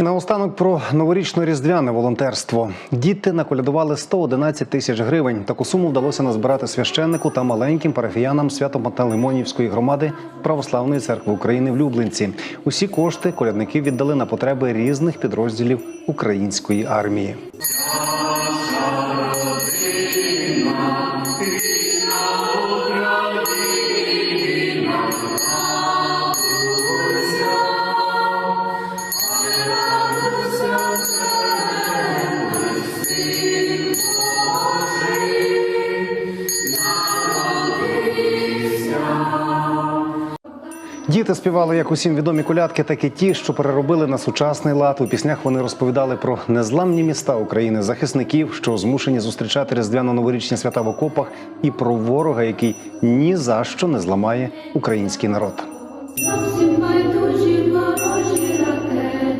І наостанок про новорічно-різдвяне волонтерство. Діти наколядували 111 тисяч гривень. Таку суму вдалося назбирати священнику та маленьким парафіянам Свято-Пантелеймонівської громади Православної церкви України в Люблинці. Усі кошти колядники віддали на потреби різних підрозділів української армії. Діти співали як усім відомі колядки, так і ті, що переробили на сучасний лад. У піснях вони розповідали про незламні міста України, захисників, що змушені зустрічати різдвяно-новорічні свята в окопах, і про ворога, який ні за що не зламає український народ. Зовсім байдужі ракети.